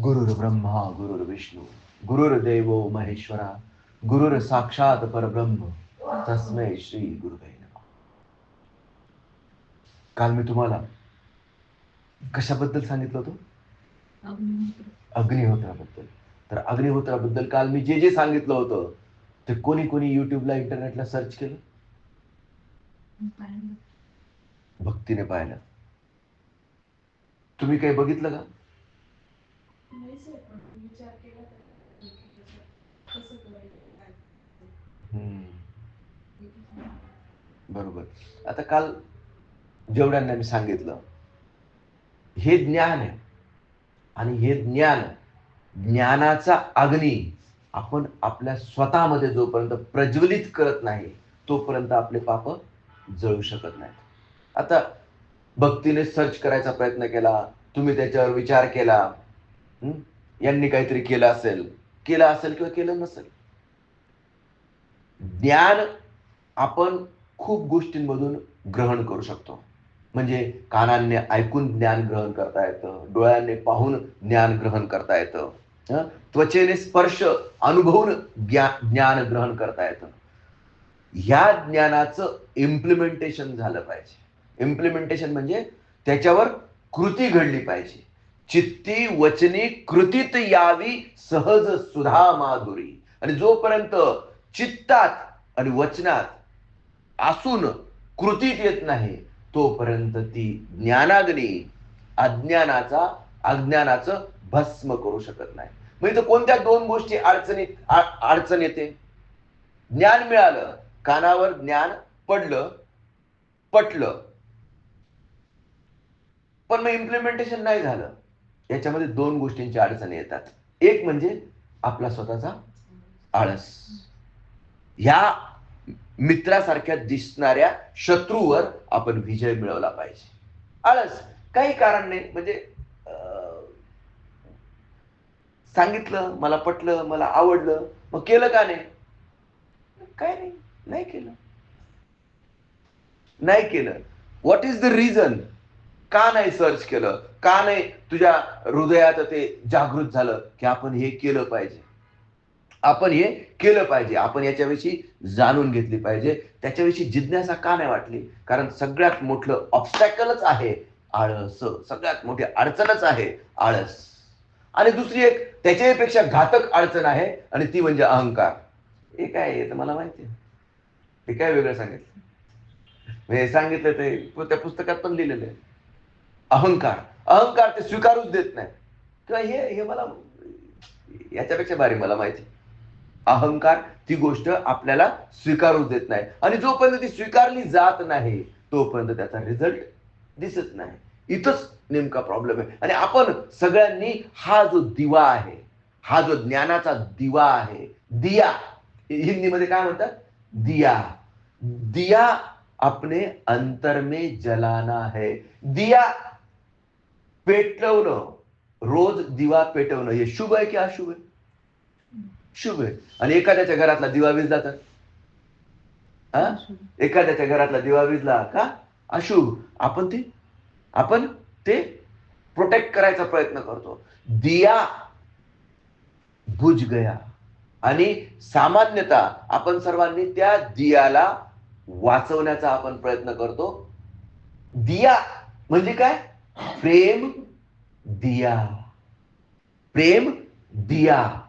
गुरुर ब्रह्मा गुरुर विष्णू गुरुर्देव महेश्वरा गुरुर साक्षात परब्रह्म तस्मै श्री गुरुवे नमः. काल मी तुम्हाला कशाबद्दल सांगितलं होतं? अग्निहोत्राबद्दल. तर अग्निहोत्राबद्दल काल मी जे जे सांगितलं होतं ते कोणी कोणी युट्यूबला इंटरनेटला सर्च केलं? भक्तीने पाहिलं. तुम्ही काही बघितलं का? बरोबर. आता काल जेवढ्यांना मी सांगितलं हे ज्ञान आहे आणि हे ज्ञान ज्ञानाचा अग्नी आपण आपल्या स्वतःमध्ये जोपर्यंत प्रज्वलित करत नाही तोपर्यंत आपले पाप जळू शकत नाही आता भक्तीने सर्च करायचा प्रयत्न केला तुम्ही त्याच्यावर विचार केला यांनी काहीतरी केलं असेल केलं असेल किंवा केलं नसेल. ज्ञान आपण खूप गोष्टींमधून ग्रहण करू शकतो. म्हणजे कानांनी ऐकून ज्ञान ग्रहण करता येतं डोळ्यांनी पाहून ज्ञान ग्रहण करता येतं त्वचेने स्पर्श अनुभवून ज्ञान ग्रहण करता येतं. ह्या ज्ञानाचं इम्प्लिमेंटेशन झालं पाहिजे. इम्प्लिमेंटेशन म्हणजे त्याच्यावर कृती घडली पाहिजे. चित्ती वचनी कृतीत यावी सहज सुधा माधुरी. आणि जोपर्यंत चित्तात आणि वचनात असून कृतीत येत नाही तोपर्यंत ती ज्ञानाग्नी अज्ञानाचा अज्ञानाचं भस्म करू शकत नाही. म्हणजे कोणत्या दोन गोष्टी अडचणीत अडचण येते? ज्ञान मिळालं कानावर ज्ञान पडलं पटलं. पण मग इम्प्लिमेंटेशन नाही झालं. याच्यामध्ये दोन गोष्टींच्या अडचणी येतात. एक म्हणजे आपला स्वतःचा आळस. ह्या मित्रासारख्या दिसणाऱ्या शत्रूवर आपण विजय मिळवला पाहिजे. आळस. काही कारण नाही. म्हणजे सांगितलं मला पटलं मला आवडलं मग केलं का नाही? काय नाही. नाही केलं. नाही केलं. व्हॉट इज द रिझन का नाही सर्च केलं? का नाही तुझ्या हृदयात ते जागृत झालं की आपण हे केलं पाहिजे? आपण हे केलं पाहिजे. आपण याच्याविषयी जाणून घेतली पाहिजे. त्याच्याविषयी जिज्ञासा का नाही वाटली? कारण सगळ्यात मोठं ऑब्स्टॅकलच आहे आळस. सगळ्यात मोठी अडचणच आहे आळस. आणि दुसरी एक त्याच्यापेक्षा घातक अडचण आहे आणि ती म्हणजे अहंकार. हे काय आहे? तर मला माहिती हे काय वेगळं सांगितलं? हे सांगितलं ते त्या पुस्तकात पण लिहिलेलं आहे. अहंकार. अहंकार ते स्वीकारूच देत नाही. किंवा हे हे मला याच्यापेक्षा भारी मला माहिती. अहंकार ती गोष्ट आपल्याला स्वीकारू देत नाही. आणि जोपर्यंत ती स्वीकारली जात नाही तोपर्यंत त्याचा रिझल्ट दिसत नाही. इथंच नेमका प्रॉब्लेम आहे. आणि आपण सगळ्यांनी हा जो दिवा आहे हा जो ज्ञानाचा दिवा आहे दिया हिंदीमध्ये काय म्हणतात? दिया. दिया अपने अंतर में जलाना है. दिया पेटवणं रोज दिवा पेटवणं हे शुभ आहे की अशुभ आहे? शुभ आहे. आणि एखाद्याच्या घरातला दिवा विजला तर? हा? एखाद्याच्या घरातला दिवा विजला का? अशुभ. आपण ते आपण ते प्रोटेक्ट करायचा प्रयत्न करतो. दिया बुज गया. आणि सामान्यता आपण सर्वांनी त्या दियाला वाचवण्याचा आपण प्रयत्न करतो. दिया म्हणजे काय? प्रेम दिया। प्रेम दिया।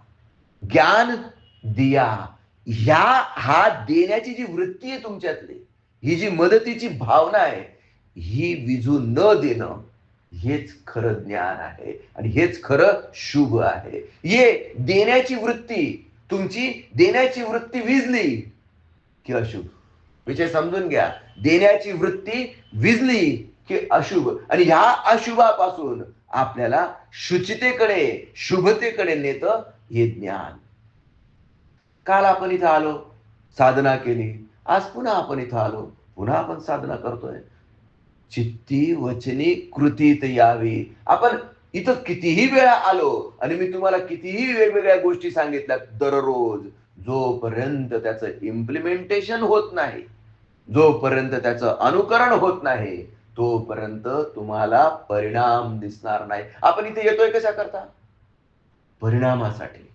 ज्ञान दिया। ह्या हा देण्याची जी वृत्ती आहे तुमच्यातली ही जी मदतीची भावना आहे ही विजू न देणं हेच खरं ज्ञान आहे आणि हेच खरं शुभ आहे. ये देण्याची वृत्ती तुमची देण्याची वृत्ती विजली की अशुभ? विषय समजून घ्या. देण्याची वृत्ती विजली की अशुभ. आणि ह्या अशुभापासून आपल्याला शुचितेकडे शुभतेकडे नेत हे ज्ञान. काल आपण इथं आलो साधना केली. आज पुन्हा आपण इथं आलो. पुन्हा आपण साधना करतोय. चित्ती वचनी कृतीत यावी. आपण इथं कितीही वेळा आलो आणि मी तुम्हाला कितीही वेगवेगळ्या गोष्टी सांगितल्या दररोज जोपर्यंत त्याचं इम्प्लिमेंटेशन होत नाही जोपर्यंत त्याचं अनुकरण होत नाही तोपर्यंत तुम्हाला परिणाम दिसणार नाही. आपण इथे येतोय कशा करता परिणामासाठी.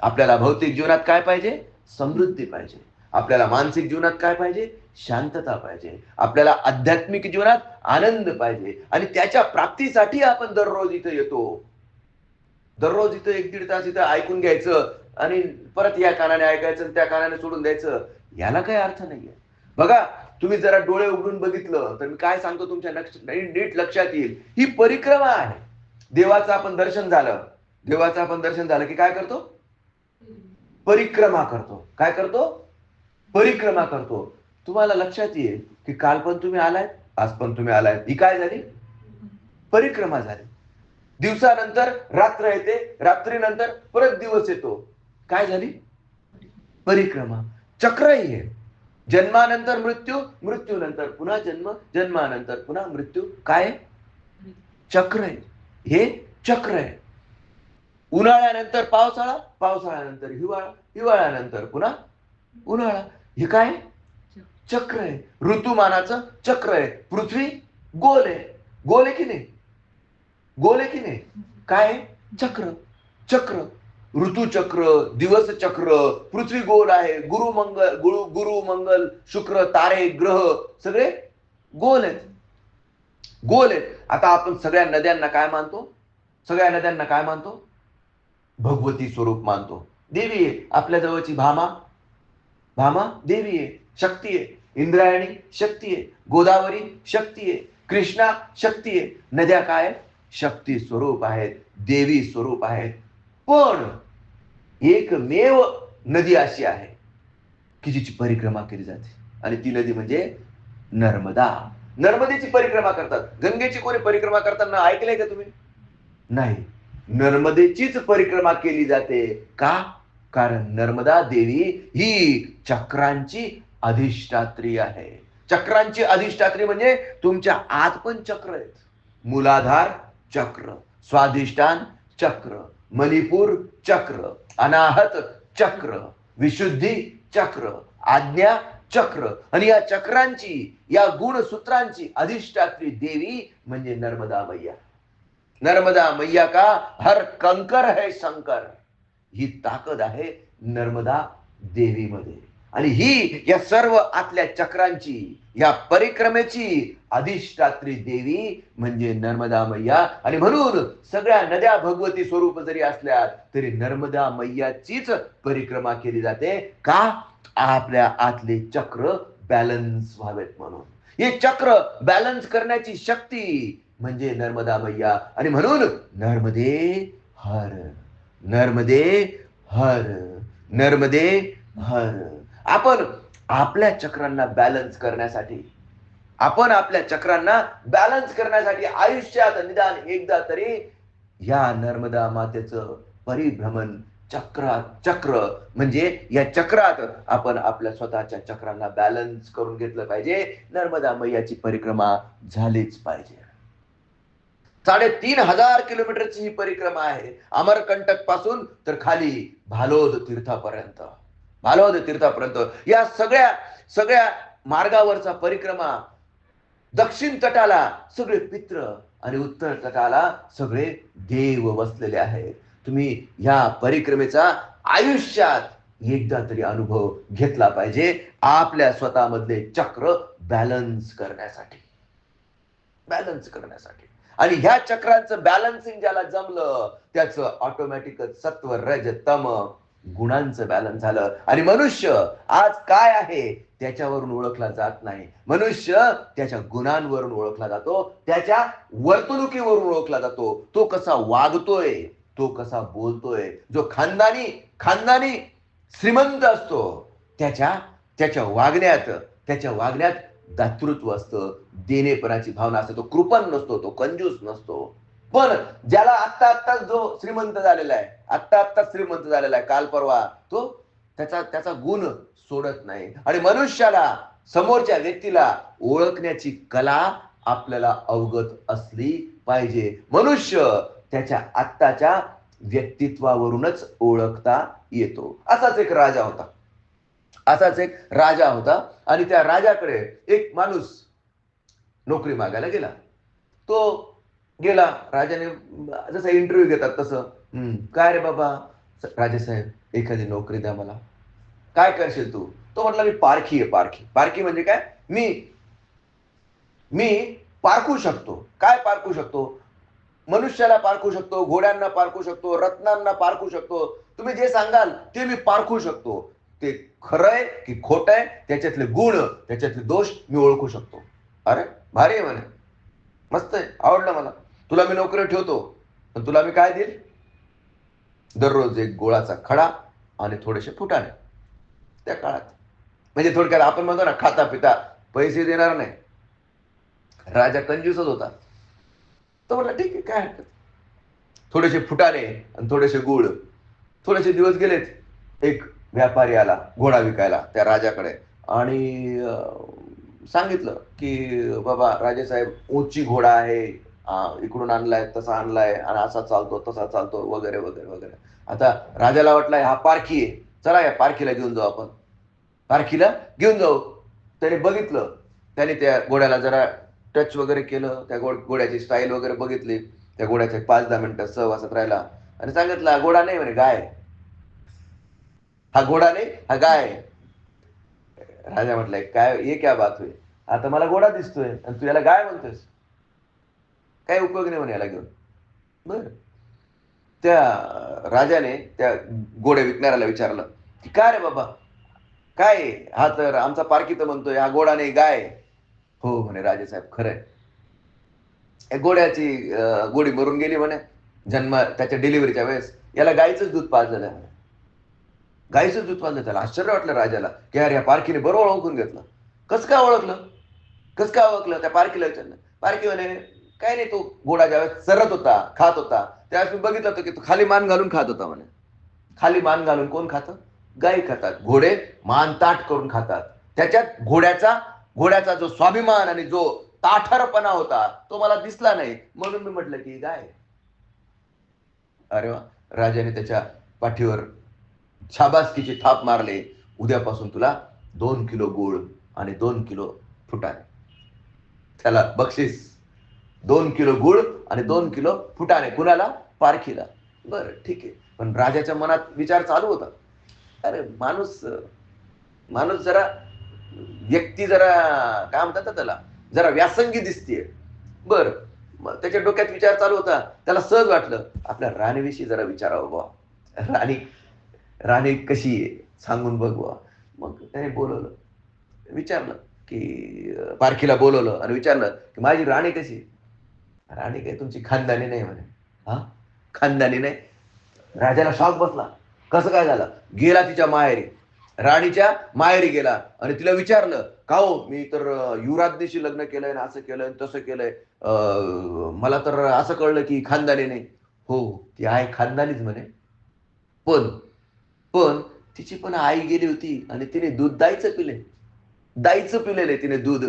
आपल्याला भौतिक जीवनात काय पाहिजे? समृद्धी पाहिजे. आपल्याला मानसिक जीवनात काय पाहिजे? शांतता पाहिजे. आपल्याला आध्यात्मिक जीवनात आनंद पाहिजे. आणि त्याच्या प्राप्तीसाठी आपण दररोज इथं येतो. दररोज इथं एक दीड तास इथं ऐकून घ्यायचं आणि परत या कानाने ऐकायचं आणि त्या कानाने सोडून द्यायचं. याला काही अर्थ नाहीये. बघा तुम्ही जरा डोळे उघडून बघितलं तर मी काय सांगतो तुमच्या नीट लक्षात येईल. ही परिक्रमा आहे. देवाचं आपण दर्शन झालं. देवाचं आपण दर्शन झालं की काय करतो? परिक्रमा करतो. काय करतो? परिक्रमा करतो. तुम्हाला लक्षात येईल की काल पण तुम्ही आलाय आज पण तुम्ही आलाय ही काय झाली? परिक्रमा झाली. दिवसानंतर रात्र येते रात्रीनंतर परत दिवस येतो. काय झाली? परिक्रमा. चक्रही आहे. जन्मानंतर मृत्यू मृत्यूनंतर पुन्हा जन्म जन्मानंतर पुन्हा मृत्यू. काय? चक्र आहे. हे चक्र आहे. उन्हाळ्यानंतर पावसाळा पावसाळ्यानंतर हिवाळा हिवाळ्यानंतर पुन्हा उन्हाळा. हे काय? चक्र आहे. ऋतुमानाचं चक्र आहे. पृथ्वी गोल आहे. गोल आहे की नाही? गोल आहे की नाही? काय? चक्र. चक्र. ऋतुचक्र दिवस चक्र पृथ्वी गोल आहे गुरु मंगल गुरु गुरु मंगल शुक्र तारे ग्रह सगळे गोल आहेत. गोल आहेत. आता आपण सगळ्या नद्यांना काय मानतो? सगळ्या नद्यांना काय मानतो? भगवती स्वरूप मानतो. देवी आहे आपल्या जवळची भामा. भामा देवी आहे शक्ती आहे. इंद्रायणी शक्ती आहे गोदावरी शक्ती आहे कृष्णा शक्ती आहे. नद्या काय? शक्ती स्वरूप आहेत देवी स्वरूप आहेत. पण एकमेव नदी अशी आहे की जिची परिक्रमा केली जाते. आणि ती नदी म्हणजे नर्मदा. नर्मदेची परिक्रमा करतात. गंगेची कोणी परिक्रमा करताना ऐकलंय का तुम्ही? नाही. नर्मदेचीच परिक्रमा केली जाते. का? कारण नर्मदा देवी ही चक्रांची अधिष्ठात्री आहे. चक्रांची अधिष्ठात्री म्हणजे तुमच्या आत पण चक्र आहेत. मुलाधार चक्र स्वाधिष्ठान चक्र. मणिपूर चक्र अनाहत चक्र विशुद्धी चक्र आज्ञा चक्र. आणि या चक्रांची या गुणसूत्रांची अधिष्ठात्री देवी म्हणजे नर्मदा मैया. नर्मदा मैया का? हर कंकर है शंकर. ही ताकद आहे नर्मदा देवीमध्ये. आणि ही या सर्व आतल्या चक्रांची या परिक्रमेची अधिष्ठात्री देवी म्हणजे नर्मदा मैया. आणि म्हणून सगळ्या नद्या भगवती स्वरूप जरी असल्या तरी नर्मदा मैयाचीच परिक्रमा केली जाते. का? आपल्या आतले चक्र बॅलन्स व्हावेत म्हणून. हे चक्र बॅलन्स करण्याची शक्ती म्हणजे नर्मदा मैया. आणि म्हणून नर्मदे हर नर्मदे हर नर्मदे हर. आपण आपल्या चक्रांना बॅलन्स करण्यासाठी आपण आपल्या चक्रांना बॅलन्स करण्यासाठी आयुष्यात निदान एकदा तरी या नर्मदा मातेचं परिभ्रमण चक्रात चक्र म्हणजे या चक्रात आपण आपल्या स्वतःच्या चक्रांना बॅलन्स करून घेतलं पाहिजे. नर्मदा मैयाची परिक्रमा झालीच पाहिजे. साडेतीन हजार किलोमीटरची ही परिक्रमा आहे. अमरकंटकपासून तर खाली भालोद तीर्थापर्यंत. भालोद तीर्थापर्यंत. या सगळ्या सगळ्या मार्गावरचा परिक्रमा दक्षिण तटाला सगळे पित्र आणि उत्तर तटाला सगळे देव बसलेले आहेत. तुम्ही ह्या परिक्रमेचा आयुष्यात एकदा तरी अनुभव घेतला पाहिजे आपल्या स्वतःमधले चक्र बॅलन्स करण्यासाठी. बॅलन्स करण्यासाठी. आणि ह्या चक्रांचं बॅलन्सिंग ज्याला जमलं त्याचं ऑटोमॅटिकच सत्व रज तम गुणांचं बॅलन्स झालं. आणि मनुष्य आज काय आहे? त्याच्यावरून ओळखला जात नाही. मनुष्य त्याच्या गुणांवरून ओळखला जातो. त्याच्या वर्तणुकीवरून ओळखला जातो. तो कसा वागतोय? तो कसा बोलतोय? जो खानदानी खानदानी श्रीमंत असतो त्याच्या त्याच्या वागण्यात त्याच्या वागण्यात दातृत्व असतं. देणेपणाची भावना असते. तो कृपण नसतो तो कंजूस नसतो. पण ज्याला आत्ता आत्ता जो श्रीमंत झालेला आहे आत्ता आत्ता श्रीमंत झालेला आहे काल परवा तो त्याचा त्याचा गुण सोडत नाही. आणि मनुष्याला समोरच्या व्यक्तीला ओळखण्याची कला आपल्याला अवगत असली पाहिजे. मनुष्य त्याच्या आत्ताच्या व्यक्तित्वावरूनच ओळखता येतो. असाच एक राजा होता. असाच एक राजा होता. आणि त्या राजाकडे एक माणूस नोकरी मागायला गेला. तो गेला. राजाने जसं इंटरव्ह्यू घेतात तसं. "हम्म, काय रे बाबा? राजेसाहेब एखादी नोकरी द्या मला. काय करशील तू? तो म्हटला मी पारखी आहे पारखी. पारखी म्हणजे काय? मी मी पारखू शकतो. काय पारखू शकतो? मनुष्याला पारखू शकतो घोड्यांना पारखू शकतो रत्नांना पारखू शकतो. तुम्ही जे सांगाल ते मी पारखू शकतो. ते खरं आहे की खोट आहे? त्याच्यातले गुण त्याच्यातले दोष मी ओळखू शकतो. अरे भारी आहे म्हणे. मस्त आहे. आवडलं मला. तुला मी नोकरी ठेवतो पण तुला मी काय देईल? दररोज एक गोळाचा खडा आणि थोडेसे फुटाणे. त्या काळात. म्हणजे थोडक्यात आपण म्हणतो ना खाता पिता पैसे देणार नाही. राजा कंजूसच होता. तो म्हटलं ठीक आहे काय हरकत थोडेसे फुटाणे आणि थोडेसे गुळ. थोडेसे दिवस गेलेत. एक व्यापारी आला घोडा विकायला त्या राजाकडे. आणि सांगितलं की बाबा राजेसाहेब उंची घोडा आहे इकडून आणलाय तसा आणलाय आणि असा चालतो तसा चालतो वगैरे वगैरे वगैरे. आता राजाला वाटलाय हा पारखी आहे. चला या पारखीला घेऊन जाऊ आपण. पारखीला घेऊन जाऊ. त्याने बघितलं. त्याने त्या घोड्याला जरा टच वगैरे केलं. त्या घोड घोड्याची स्टाईल वगैरे बघितली. त्या घोड्याच्या पाच दहा मिनिटं सहवासात राहिला. आणि सांगितलं हा घोडा नाही म्हणे गाय हा घोडा नाही हा गाय राजा म्हटलंय काय ये क्या बात होय आता मला घोडा दिसतोय. आणि तू याला गाय म्हणतोयस. काय उपयोग नाही म्हणे याला घेऊन. बर. त्या राजाने त्या गोड्या विकणाऱ्याला विचारलं की काय रे बाबा? काय हा तर आमचा पारखी तर म्हणतोय हा गोडाने नाही गाय हो म्हणे राजेसाहेब खरंय या गोडी मरून गेली म्हणे. जन्म त्याच्या डिलिव्हरीच्या वेळेस याला गायीचंच दूध पाजलं. आहे म्हणे दूध पाजलं त्याला? आश्चर्य वाटलं राजाला की अरे या पारखीने बरोबर ओळखून घेतलं. कसं का ओळखलं? कसं का ओळखलं त्या पारखीला विचारलं? पारखी म्हणे काय नाही तो घोडा ज्यावेळेस चरत होता खात होता त्यावेळेस मी बघितलं होतं की तो खाली मान घालून खात होता म्हणे. खाली मान घालून कोण खातं? गाई खातात. घोडे मान ताट करून खातात. त्याच्यात घोड्याचा घोड्याचा जो स्वाभिमान आणि जो ताठरपणा होता तो मला दिसला नाही. म्हणून मी म्हटलं की गाय अरे वा राजाने त्याच्या पाठीवर शाबासकीची थाप मारले. उद्यापासून तुला दोन किलो गुळ आणि दोन किलो फुटाणे. त्याला बक्षीस. दोन किलो गुळ आणि दोन किलो फुटाणे. कुणाला? पारखीला. बरं ठीक आहे. पण राजाच्या मनात विचार चालू होता. अरे माणूस माणूस जरा व्यक्ती जरा काय म्हणतात ना त्याला? जरा व्यासंगी दिसतीये. बर मग त्याच्या डोक्यात विचार चालू होता. त्याला सहज वाटलं आपल्या राणीविषयी जरा विचारावं बुवा. राणी राणी कशी आहे? सांगून बघ बुवा. मग त्याने बोलवलं. विचारलं की पारखीला बोलवलं आणि विचारलं की माझी राणी कशी आहे? राणी काय तुमची खानदानी नाही म्हणे. हा? खानदानी नाही. राजाला शॉक बसला. कसं काय झालं? गेला तिच्या माहेरी. राणीच्या माहेरी गेला. आणि तिला विचारलं का हो मी तर युवराज्ञीशी लग्न केलंय ना असं केलंय तसं केलंय. अं, मला तर असं कळलं की खानदानी नाही. हो, हो ती आहे खानदानीच म्हणे. पण पण तिची पण आई गेली होती आणि तिने दूध दाईचं पिले. दाईचं पिलेलं आहे तिने दूध.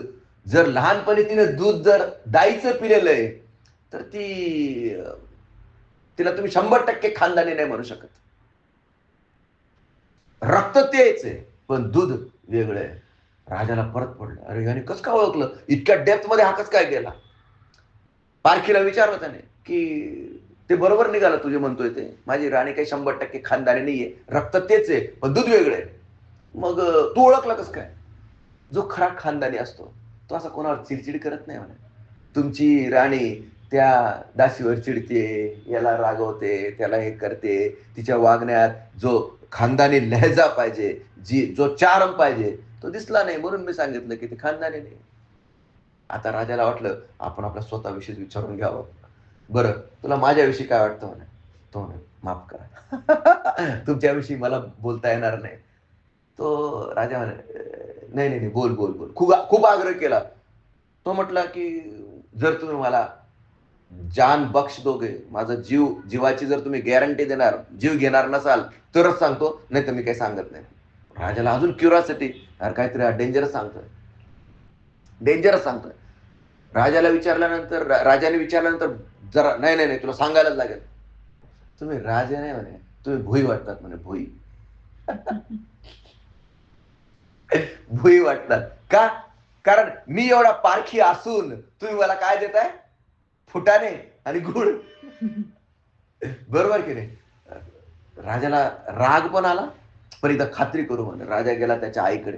जर लहानपणी तिने दूध जर दाईचं पिलेलं आहे तर ती तिला तुम्ही शंभर टक्के खानदानी नाही म्हणू शकत. रक्त तेच आहे पण दूध वेगळं आहे. राजाला परत पडलं. अरे याने कसं का ओळखलं? इतक्या डेप्थमध्ये हा कस काय गेला? पारखीला विचारलं त्याने की ते बरोबर निघालं तुझे म्हणतोय ते. माझी राणी काही शंभर टक्के खानदानी नाहीये. रक्त तेच आहे पण दूध वेगळं आहे. मग तू ओळखला कस काय? जो खरा खानदानी असतो तो असा कोणावर चिडचिड करत नाही म्हणे. तुमची राणी त्या दासीवर चिडते याला रागवते त्याला हे करते. तिच्या वागण्यात जो खानदानी लहजा पाहिजे जी जो चारम पाहिजे तो दिसला नाही. म्हणून मी सांगितलं की ते खानदानी नाही. आता राजाला वाटलं आपण आपल्या स्वतःविषयी विचारून घ्यावं. बरं तुला माझ्याविषयी काय वाटतं म्हणे? तो म्हणे माफ करा. तुमच्याविषयी मला बोलता येणार नाही. तो राजा म्हणे नाही नाही नाही, बोल बोल बोल. खूप खूप आग्रह केला. तो म्हटला की जर तुम्ही मला जान बक्ष दोघे. माझा जीव जीवाची जर तुम्ही गॅरंटी देणार जीव घेणार नसाल तरच सांगतो नाही तर मी काही सांगत नाही. राजाला अजून क्युरियोसिटी अरे काहीतरी डेंजरस सांगतोय. डेंजरस सांगतोय. राजाला विचारल्यानंतर राजाने विचारल्यानंतर जरा नाही नाही नाही तुला सांगायलाच लागेल. तुम्ही राजा नाही म्हणे तुम्ही भुई वाटतात म्हणे भुई. भुई वाटतात. का? कारण मी एवढा पारखी असून तुम्ही मला काय देताय? फुटाने आणि गुळ. बरोबर की नाही? राजाला राग पण आला पण एकदा खात्री करू म्हणे. राजा गेला त्याच्या आईकडे.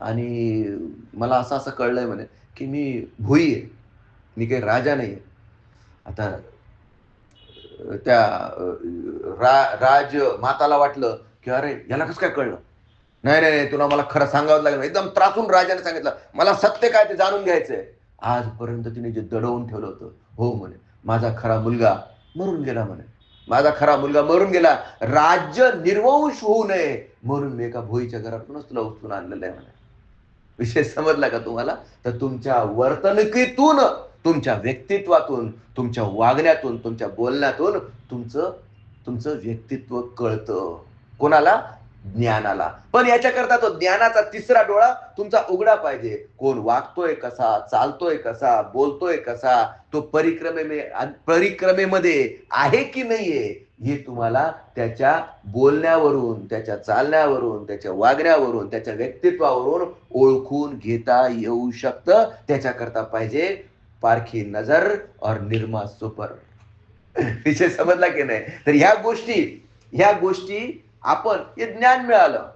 आणि मला असं असं कळलंय म्हणे की मी भुई आहे. मी काही राजा नाही आहे आता त्या रा राज माताला वाटलं की अरे याला कसं काय कळलं? नाही नाही नाही, तुला मला खरं सांगावं लागेल. एकदम त्रासून राजाने सांगितलं. मला सत्य काय ते जाणून घ्यायचंय. आजपर्यंत तिने जे दडवून ठेवलं होतं हो म्हणे माझा खरा मुलगा मरून गेला म्हणे. माझा खरा मुलगा मरून गेला राज्य निर्वंश होऊ नये म्हणून मी एका भोईच्या घरातूनच तुला उचलून आणलेलं आहे म्हणे. विषय समजला का तुम्हाला? तर तुमच्या वर्तणुकीतून तुमच्या व्यक्तित्वातून तुमच्या वागण्यातून तुमच्या बोलण्यातून तुमचं तुमचं व्यक्तित्व कळतं. कोणाला? ज्ञानाला. पण याच्याकरता तो ज्ञानाचा तिसरा डोळा तुमचा उघडा पाहिजे. कोण वागतोय कसा चालतोय कसा बोलतोय कसा तो परिक्रमे परिक्रमेमध्ये आहे की नाहीये हे तुम्हाला त्याच्या बोलण्यावरून त्याच्या चालण्यावरून त्याच्या वागण्यावरून त्याच्या व्यक्तित्वावरून ओळखून घेता येऊ शकतं. त्याच्याकरता पाहिजे पारखी नजर और निर्मा सुपर. विषय समजला की नाही? तर ह्या गोष्टी ह्या गोष्टी आपण हे ज्ञान मिळालं.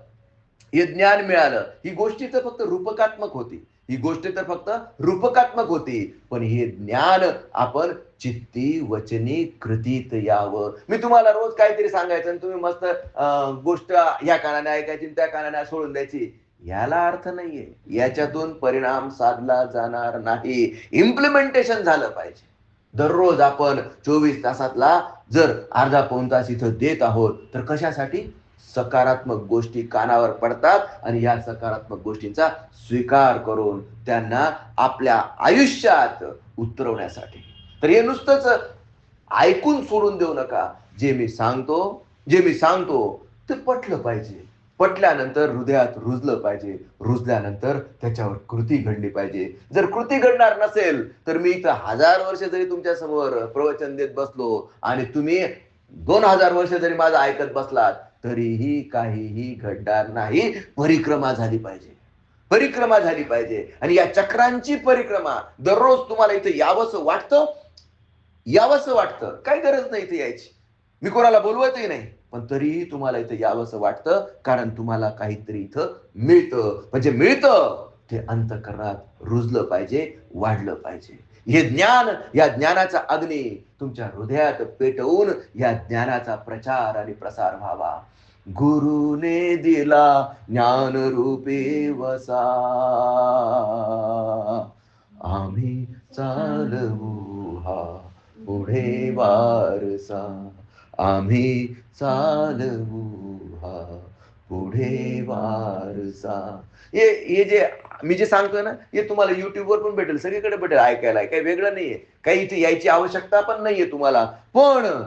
हे ज्ञान मिळालं. ही गोष्टी तर फक्त रूपकात्मक होती. ही गोष्ट तर फक्त रूपकात्मक होती. पण हे ज्ञान आपण चित्ती वचनी कृतीत यावं. मी तुम्हाला रोज काहीतरी सांगायचं आणि तुम्ही मस्त गोष्ट ह्या कानाने ऐकायची आणि त्या कानाने सोडून द्यायची. याला अर्थ नाहीये. याच्यातून परिणाम साधला जाणार नाही. इम्प्लिमेंटेशन झालं पाहिजे. दररोज आपण चोवीस तासातला जर अर्धा पाऊन तास इथं देत आहोत तर कशासाठी? सकारात्मक गोष्टी कानावर पडतात आणि या सकारात्मक गोष्टींचा स्वीकार करून त्यांना आपल्या आयुष्यात उतरवण्यासाठी. तर हे नुसतंच ऐकून सोडून देऊ नका. जे मी सांगतो जे मी सांगतो ते पटलं पाहिजे. पटल्यानंतर हृदयात रुजलं पाहिजे. रुजल्यानंतर त्याच्यावर कृती घडली पाहिजे. जर कृती घडणार नसेल तर मी इथं हजार वर्ष जरी तुमच्यासमोर प्रवचन देत बसलो आणि तुम्ही दोन हजार वर्ष जरी माझं ऐकत बसलात तरीही काहीही घडणार नाही. परिक्रमा झाली पाहिजे. परिक्रमा झाली पाहिजे. आणि या चक्रांची परिक्रमा दररोज तुम्हाला इथं यावंसं वाटतं? यावंसं वाटतं. काही गरज नाही इथे यायची. मी कोणाला बोलवतही नाही. पण तरीही तुम्हाला इथं यावंसं वाटतं कारण तुम्हाला काहीतरी इथं मिळतं. म्हणजे मिळतं. ते अंतकरणात रुजलं पाहिजे वाढलं पाहिजे. हे ज्ञान या ज्ञानाचा अग्नी तुमच्या हृदयात पेटवून या ज्ञानाचा प्रचार आणि प्रसार व्हावा. गुरुने दिला ज्ञान रूपे वसा. आम्ही चालवू हा पुढे वारसा. आम्ही चालवू हा पुढे वारसा. हे हे जे मी जे सांगतोय ना हे तुम्हाला युट्यूबवर पण भेटेल सगळीकडे भेटेल ऐकायला काही वेगळं नाहीये. काही इथे यायची आवश्यकता पण नाहीये तुम्हाला. पण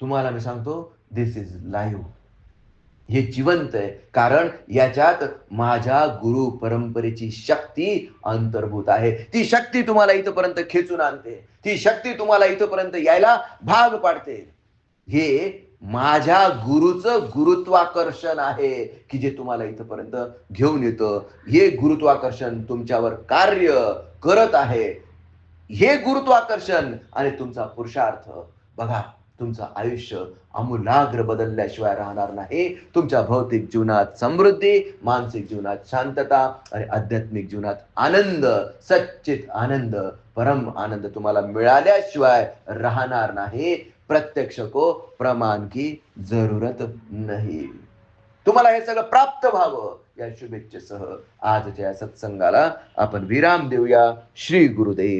तुम्हाला मी सांगतो दिस इज लाईव्ह हे जिवंत आहे. कारण याच्यात माझ्या गुरु परंपरेची शक्ती अंतर्भूत आहे. ती शक्ती तुम्हाला इथपर्यंत खेचून आणते. ती शक्ती तुम्हाला इथपर्यंत यायला भाग पाडते. हे माझ्या गुरुचं गुरुत्वाकर्षण आहे की जे तुम्हाला इथपर्यंत घेऊन येतं. हे गुरुत्वाकर्षण तुमच्यावर कार्य करत आहे. हे गुरुत्वाकर्षण आणि तुमचा पुरुषार्थ. बघा तुमचं आयुष्य आमूलाग्र बदलल्याशिवाय राहणार नाही. तुमच्या भौतिक जीवनात समृद्धी मानसिक जीवनात शांतता आणि आध्यात्मिक जीवनात आनंद सच्चित आनंद परम आनंद तुम्हाला मिळाल्याशिवाय राहणार नाही. प्रत्यक्ष को प्रमाण की जरूरत नाही। तुम्हाला हे सगळं प्राप्त व्हावं या शुभेच्छेसह आजच्या सत्संगाला आपण विराम देऊया। श्री गुरुदेव।